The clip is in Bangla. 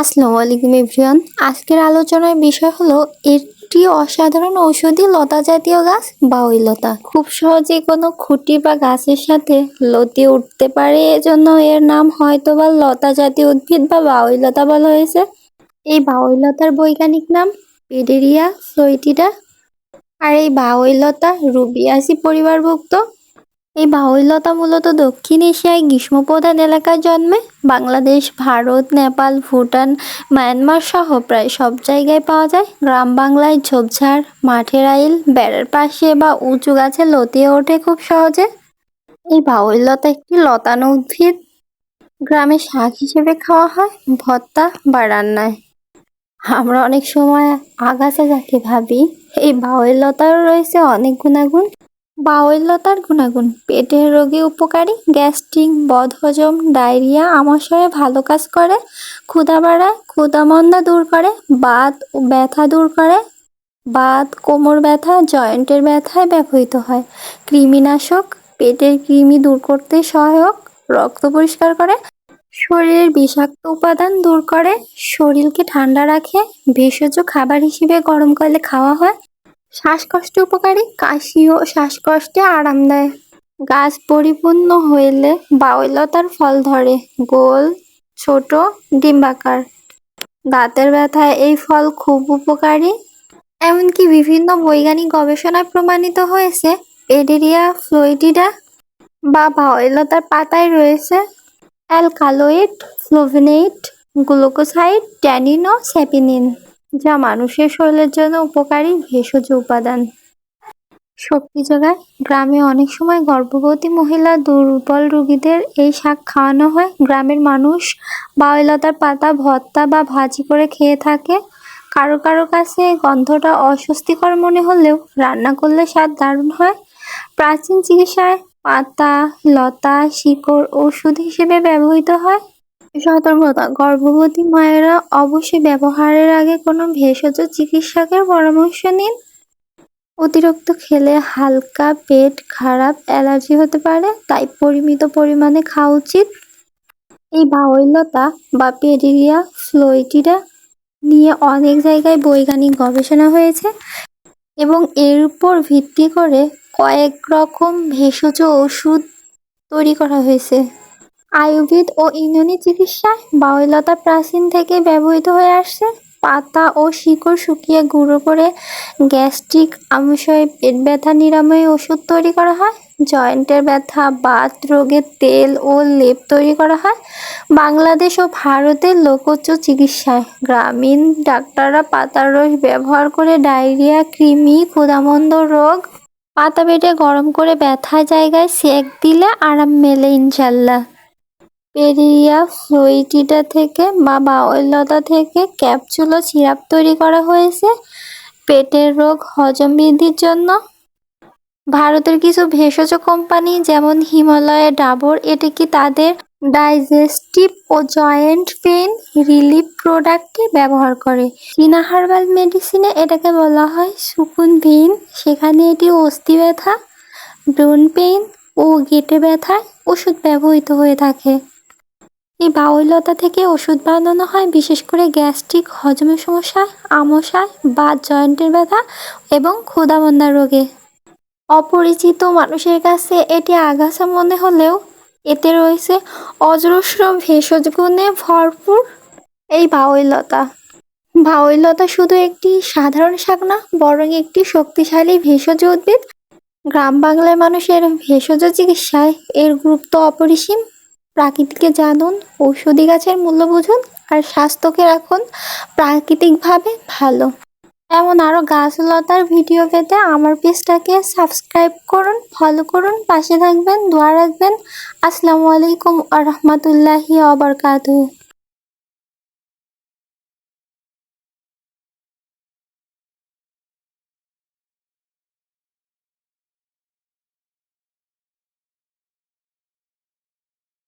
আসসালামু আলাইকুম এভরিওয়ান। আজকের আলোচনার বিষয় হলো, একটি অসাধারণ ঔষধি লতা জাতীয় গাছ, বাউই লতা। খুব সহজে কোনো খুঁটি বা গাছের সাথে লতিয়ে উঠতে পারে, এজন্য এর নাম হয়তো বা লতা জাতীয় উদ্ভিদ বা বাউই লতা বলা হয়েছে। এই বাউই লতার বৈজ্ঞানিক নাম পেডেরিয়া ফ্লোইটিডা আর এই বাউই লতা রুবিয়াসি পরিবারভুক্ত। এই বাউই লতা মূলত দক্ষিণ এশিয়ায় গ্রীষ্মপ্রধান এলাকায় জন্মে। বাংলাদেশ, ভারত, নেপাল, ভুটান, মায়ানমার সহ প্রায় সব জায়গায় পাওয়া যায়। গ্রাম বাংলায় ঝোপঝাড়, মাঠের আইল, বেড়ার পাশে বা উঁচু গাছে লতিয়ে ওঠে খুব সহজে। এই বাউই লতা একটি লতানো উদ্ভিদ। গ্রামে শাক হিসেবে খাওয়া হয়, ভর্তা বা রান্নায়। আমরা অনেক সময় আগাছা যাকে ভাবি, এই বাউই লতার রয়েছে অনেক গুণাগুণ। বাউই লতার গুণাগুণ। পেটের রোগে উপকারী, গ্যাস্ট্রিক, বদহজম, ডায়রিয়া আমাশয়ে ভালো কাজ করে, ক্ষুধা বাড়ায়, ক্ষুধামন্দা দূর করে, বাত ও ব্যথা দূর করে, বাত, কোমর ব্যথা, জয়েন্টের ব্যথায় ব্যবহৃত হয়। কৃমিনাশক, পেটের কৃমি দূর করতে সহায়ক, রক্ত পরিষ্কার করে, শরীরের বিষাক্ত উপাদান দূর করে, শরীরকে ঠান্ডা রাখে, ভেষজ খাবার হিসেবে গরমকালে খাওয়া হয় শ্বাসকষ্ট উপকারী কাশি ও শ্বাসকষ্টে আরাম দেয়। গাছ পরিপূর্ণ হইলে বাউলতার ফল ধরে, গোল, ছোট, ডিম্বাকার। দাঁতের ব্যথায় এই ফল খুব উপকারী। এমনকি বিভিন্ন বৈজ্ঞানিক গবেষণায় প্রমাণিত হয়েছে, পেডেরিয়া, ফ্লোইডিডা বা বাউলতার পাতায় রয়েছে অ্যালকালোয়েড, ফ্লোভেনেট গ্লুকোসাইড ট্যানিন ও স্যাপিনিন। যা মানুষের শরীরের জন্য উপকারী ভেষজ উপাদান। শক্তি যোগায় গ্রামে অনেক সময় গর্ভবতী মহিলা দুর্বল রোগীদের এই শাক খাওয়ানো হয়। গ্রামের মানুষ বাউলতার পাতা, ভর্তা বা ভাজি করে খেয়ে থাকে। কারও কারও কাছে গন্ধটা অস্বস্তিকর মনে হলেও রান্না করলে স্বাদ দারুণ হয়। প্রাচীন চিকিৎসায় পাতা, লতা, শিকড়, ওষুধ হিসেবে ব্যবহৃত হয়। সতর্কতা। গর্ভবতী মায়েরা অবশ্যই ব্যবহারের আগে কোনো ভেষজ চিকিৎসকের পরামর্শ নিন। অতিরিক্ত খেলে হালকা পেট খারাপ, অ্যালার্জি হতে পারে, তাই পরিমিত পরিমাণে খাওয়া উচিত। এই বাউলতা বা পেডিরিয়া ফ্লোইটিডা নিয়ে অনেক জায়গায় বৈজ্ঞানিক গবেষণা হয়েছে এবং এর উপর ভিত্তি করে কয়েক রকম ভেষজ ওষুধ তৈরি করা হয়েছে। আয়ুর্বেদ ও ইউনানি চিকিৎসায় বাউলতা প্রাচীন থেকে ব্যবহৃত হয়ে আসছে। পাতা ও শিকড় শুকিয়ে গুঁড়ো করে গ্যাস্ট্রিক আমশয় পেট ব্যথা নিরাময় ওষুধ তৈরি করা হয়। জয়েন্টের ব্যথা, বাত, রোগের তেল ও লেপ তৈরি করা হয়। বাংলাদেশ ও ভারতের লোকোচ্চ চিকিৎসায় গ্রামীণ ডাক্তাররা পাতার রস ব্যবহার করে ডায়রিয়া, কৃমি, ক্ষুধামন্দ রোগ, পাতা বেটে গরম করে ব্যথা জায়গায় সেক দিলে আরাম মেলে ইনশাল্লাহ। পেরিয়া ফ্লোইটিডা থেকে বা বাউলতা থেকে ক্যাপসুল ও সিরাপ তৈরি করা হয়েছে পেটের রোগ, হজম বৃদ্ধির জন্য। ভারতের কিছু ভেষজ কোম্পানি যেমন হিমালয় ডাবর, এটি কি তাদের ডাইজেস্টিভ ও জয়েন্ট পেন রিলিফ প্রোডাক্টে ব্যবহার করে? চীনা হার্বাল মেডিসিনে এটাকে বলা হয় সুকুন ভিন। সেখানে এটি অস্থি ব্যথা ব্রোন পেন ও গেটে ব্যথায় ওষুধ ব্যবহৃত হয়ে থাকে। এই বাউলতা থেকে ওষুধ বানানো হয়, বিশেষ করে গ্যাস্ট্রিক হজমের সমস্যা, আমশায় বা জয়েন্টের ব্যথা এবং ক্ষুধামন্দা রোগে। অপরিচিত মানুষের কাছে এটি আগাছা মনে হলেও এতে রয়েছে অজস্র ভেষজ গুণে ভরপুর এই বাউলতা। বাউলতা শুধু একটি সাধারণ শাক না, বরং একটি শক্তিশালী ভেষজ উদ্ভিদ। গ্রাম বাংলার মানুষের ভেষজ চিকিৎসায় এর গুরুত্ব অপরিসীম। প্রাকৃতিকে জানুন, ঔষধি গাছের মূল্য বুঝুন আর স্বাস্থ্যকে রাখুন প্রাকৃতিকভাবে ভালো। এমন আরও গাছলতার ভিডিও পেতে আমার পেজটাকে সাবস্ক্রাইব করুন, ফলো করুন, পাশে থাকবেন, দোয়া রাখবেন। আসসালামু আলাইকুম আ রহমতুল্লাহি আবরকাতুহ